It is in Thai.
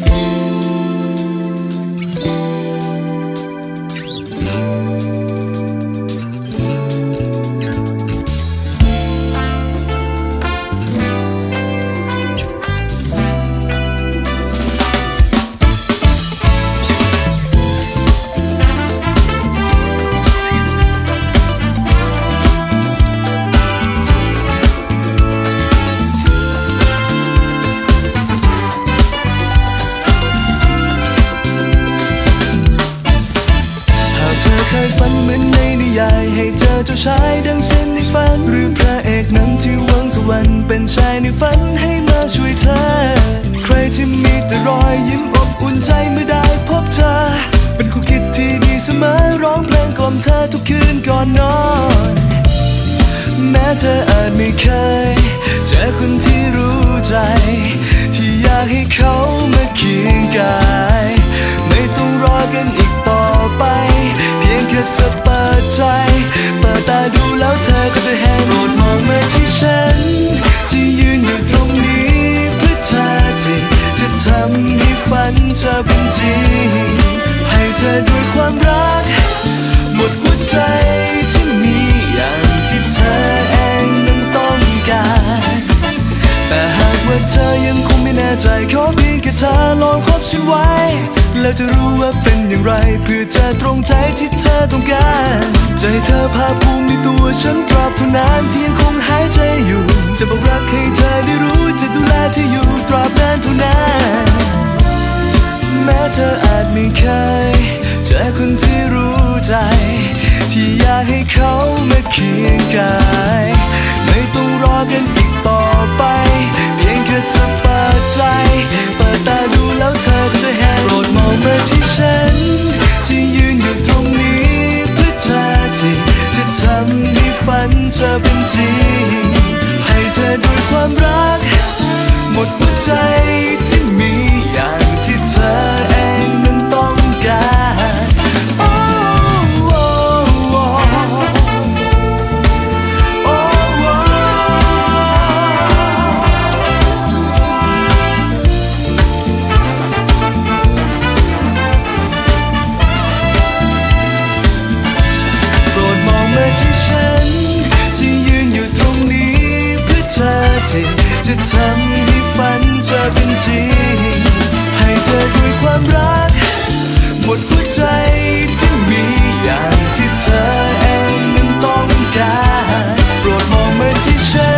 ห ฝันเหมือนในนิยาย ให้เจอเจ้าชายดังเช่นในฝัน หรือพระเอกนังที่หวังสวรรค์เป็นชายในฝันให้มาช่วยเธอ ใครที่มีแต่รอยยิ้มอบอุ่นใจเมื่อได้พบเธอ เป็นคู่คิดที่ดีเสมอร้องเพลงกล่อมเธอทุกคืนก่อนนอน แม้เธออาจไม่เคย เจอคนที่รู้ใจ ที่อยากให้เขามา แล้วเธอก็จะแหงนโปรดมองมาที่ฉัน ที่ยืนอยู่ตรงนี้เพื่อเธอที่จะทำให้ฝันเธอเป็นจริง ให้เธอด้วยความรัก หมดหัวใจ ฉันไว้ แล้วจะรู้ว่าเป็นอย่างไร เพื่อเธอตรงใจที่เธอต้องการ ใจเธอภาคภูมิในตัวฉันตราบเท่านานที่ยังคงหายใจอยู่ จะบอกรักให้เธอได้รู้ จะดูแลเธออยู่ตราบนานเท่านั้นแม้เธออาจไม่เคยเจอคนที่รู้ใจ ที่อยากให้เขามาเคียงกายไม่ต้องรอกันอีกต่อไป เพียงแค่จะเปิดใจ เปิดตาดู ธอเป็นจริง ให้เธอด้วยความรัก หมดหัวใจที่มีอย่างที่เธอิ่งจะทำให้ฝันเธอเป็นจริง ให้เธอด้วยความรัก หมดหัวใจที่มีอย่างที่เธอเองนั้นต้องการโปรดมองมาที่ฉัน